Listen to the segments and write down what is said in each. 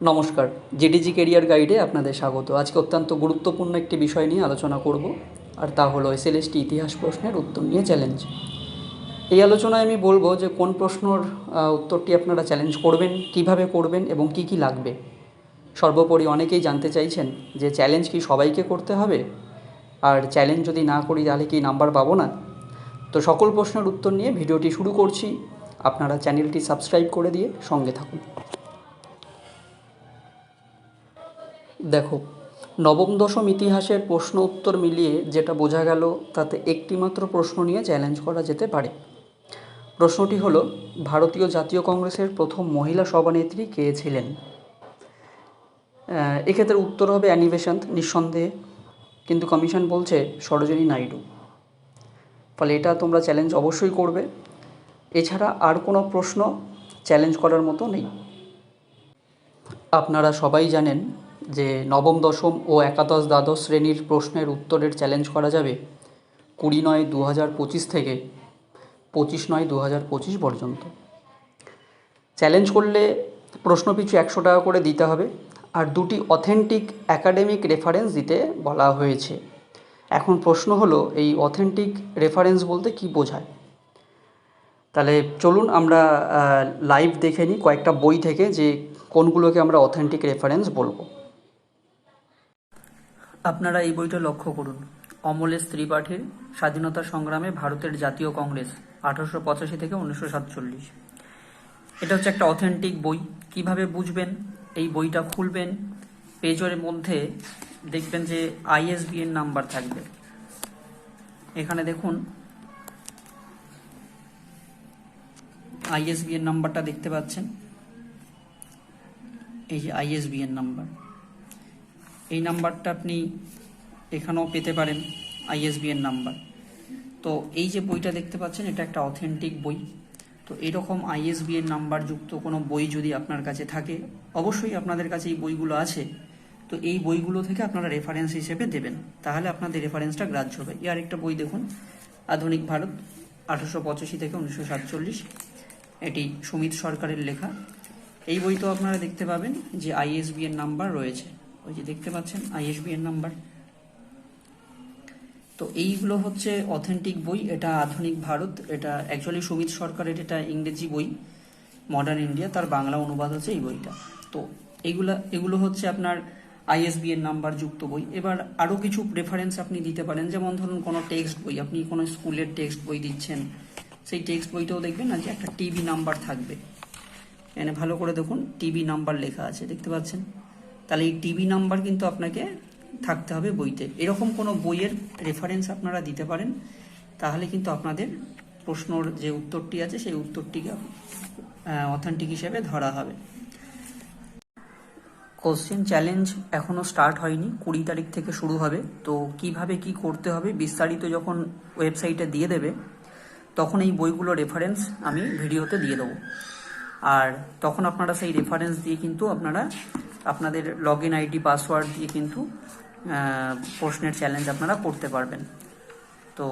নমস্কার জেডিজি কেরিয়ার গাইডে আপনাদের স্বাগত। আজকে অত্যন্ত গুরুত্বপূর্ণ একটি বিষয় নিয়ে আলোচনা করব, আর তা হলো এসএলএসটি ইতিহাস প্রশ্নের উত্তর নিয়ে চ্যালেঞ্জ এই আলোচনায় আমি বলব যে কোন প্রশ্নর উত্তরটি আপনারা চ্যালেঞ্জ করবেন, কীভাবে করবেন এবং কি কি লাগবে। সর্বোপরি অনেকেই জানতে চাইছেন যে চ্যালেঞ্জ কি সবাইকে করতে হবে? আর চ্যালেঞ্জ যদি না করি তাহলে কি নাম্বার পাবো না? তো সকল প্রশ্নের উত্তর নিয়ে ভিডিওটি শুরু করছি। আপনারা চ্যানেলটি সাবস্ক্রাইব করে দিয়ে সঙ্গে থাকুন। দেখো, নবম, দশম ইতিহাসের প্রশ্ন উত্তর মিলিয়ে যেটা বোঝা গেল, তাতে একটিমাত্র প্রশ্ন নিয়ে চ্যালেঞ্জ করা যেতে পারে। প্রশ্নটি হলো, ভারতীয় জাতীয় কংগ্রেসের প্রথম মহিলা সভানেত্রী কে ছিলেন? এক্ষেত্রে উত্তর হবে অ্যানি বেসান্ত নিঃসন্দেহে। কিন্তু কমিশন বলছে সরোজিনী নাইডু। ফলে এটা তোমরা চ্যালেঞ্জ অবশ্যই করবে। এছাড়া আর কোনো প্রশ্ন চ্যালেঞ্জ করার মতো নেই। আপনারা সবাই জানেন যে নবম, দশম ও একাদশ দ্বাদশ শ্রেণির প্রশ্নের উত্তরের চ্যালেঞ্জ করা যাবে কুড়ি নয় দু হাজার পঁচিশ থেকে পঁচিশ নয় দু হাজার পঁচিশ পর্যন্ত। চ্যালেঞ্জ করলে প্রশ্ন পিছু একশো টাকা করে দিতে হবে আর দুটি অথেন্টিক অ্যাকাডেমিক রেফারেন্স দিতে বলা হয়েছে। এখন প্রশ্ন হলো, এই অথেন্টিক রেফারেন্স বলতে কি বোঝায়? তাহলে চলুন আমরা লাইভ দেখে নিই কয়েকটা বই থেকে যে কোনগুলোকে আমরা অথেন্টিক রেফারেন্স বলব। আপনারা এই বইটা লক্ষ্য করুন। অমলেশ ত্রিপাঠীর স্বাধীনতা সংগ্রামে ভারতের জাতীয় কংগ্রেস, আঠারোশো পঁচাশি থেকে উনিশশো সাতচল্লিশ। এটা হচ্ছে একটা অথেন্টিক বই। কীভাবে বুঝবেন? এই বইটা খুলবেন। পেজের মধ্যে দেখবেন যে আইএসবিএন নাম্বার থাকবে। এখানে দেখুন, আইএসবিএন নাম্বারটা দেখতে পাচ্ছেন। এই যে আইএসবিএন নাম্বার। এই নাম্বারটা আপনি এখানেও পেতে পারেন আইএসবিএন নাম্বার। তো এই যে বইটা দেখতে পাচ্ছেন, এটা একটা অথেন্টিক বই। তো এরকম আইএসবিএন নাম্বার যুক্ত কোনো বই যদি আপনার কাছে থাকে, অবশ্যই আপনাদের কাছে এই বইগুলো আছে। তো এই বইগুলো থেকে আপনারা রেফারেন্স হিসেবে দেবেন। তাহলে আপনাদের রেফারেন্সটা গ্রাহ্য হবে। এর একটা বই দেখুন, আধুনিক ভারত, আঠারোশো পঁচাশি থেকে উনিশশো সাতচল্লিশ। এটি সুমিত সরকারের লেখা। এই বইতেও আপনারা দেখতে পাবেন যে আইএসবিএন নাম্বার রয়েছে। ওই যে দেখতে পাচ্ছেন আইএসবিএন নাম্বার তো এইগুলো হচ্ছে অথেন্টিক বই, এটা আধুনিক ভারত, এটা অ্যাকচুয়ালি সুমিত সরকারের এটা ইংরেজি বই মডার্ন ইন্ডিয়া তার বাংলা অনুবাদ হচ্ছে এই বইটা। তো এইগুলা এগুলো হচ্ছে আপনার আইএসবিএন নাম্বার যুক্ত বই। এবার আরও কিছু রেফারেন্স আপনি দিতে পারেন, যেমন ধরুন কোনো টেক্সট বই, আপনি কোনো স্কুলের টেক্সট বই দিচ্ছেন, সেই টেক্সট বইটাও দেখবেন না যে একটা টিভি নাম্বার থাকবে। এখানে ভালো করে দেখুন টিভি নাম্বার লেখা আছে, দেখতে পাচ্ছেন? তাহলে এই টিভি নাম্বার কিন্তু আপনাকে থাকতে হবে বইতে। এরকম কোনো বইয়ের রেফারেন্স আপনারা দিতে পারেন, তাহলে কিন্তু আপনাদের প্রশ্নর যে উত্তরটি আছে সেই উত্তরটিকে অথেন্টিক হিসেবে ধরা হবে। কোশ্চেন চ্যালেঞ্জ এখনও স্টার্ট হয়নি, কুড়ি তারিখ থেকে শুরু হবে। তো কীভাবে কি করতে হবে বিস্তারিত যখন ওয়েবসাইটে দিয়ে দেবে, তখন এই বইগুলো রেফারেন্স আমি ভিডিওতে দিয়ে দেবো। আর তখন আপনারা সেই রেফারেন্স দিয়ে কিন্তু আপনারা আপনাদের লগ ইন আইডি পাসওয়ার্ড দিয়ে কিন্তু প্রশ্নের চ্যালেঞ্জ আপনারা করতে পারবেন। তো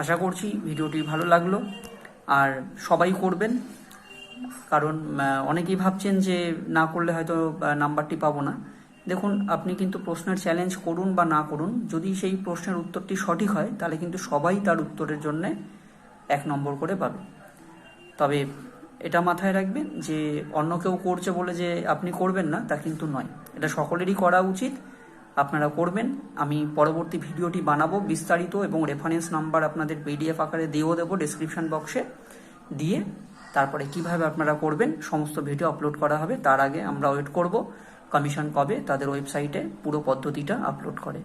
আশা করছি ভিডিওটি ভালো লাগল। আর সবাই করবেন, কারণ অনেকেই ভাবছেন যে না করলে হয়তো নাম্বারটি পাবো না। দেখুন, আপনি কিন্তু প্রশ্নের চ্যালেঞ্জ করুন বা না করুন, যদি সেই প্রশ্নের উত্তরটি সঠিক হয়, তাহলে কিন্তু সবাই তার উত্তরের জন্যে এক নম্বর করে পাবে। তবে এটা মাথায় রাখবেন যে অন্য কেউ করছে বলে যে আপনি করবেন না, তা কিন্তু নয়। এটা সকলেরই করা উচিত, আপনারা করবেন। আমি পরবর্তী ভিডিওটি বানাবো বিস্তারিত এবং রেফারেন্স নাম্বার আপনাদের পিডিএফ আকারে দিয়েও দেবো ডেসক্রিপশন বক্সে দিয়ে। তারপরে কীভাবে আপনারা করবেন, সমস্ত ভিডিও আপলোড করা হবে, তার আগে আমরা ওয়েট করব কমিশন কবে, তাদের ওয়েবসাইটে পুরো পদ্ধতিটা আপলোড করে।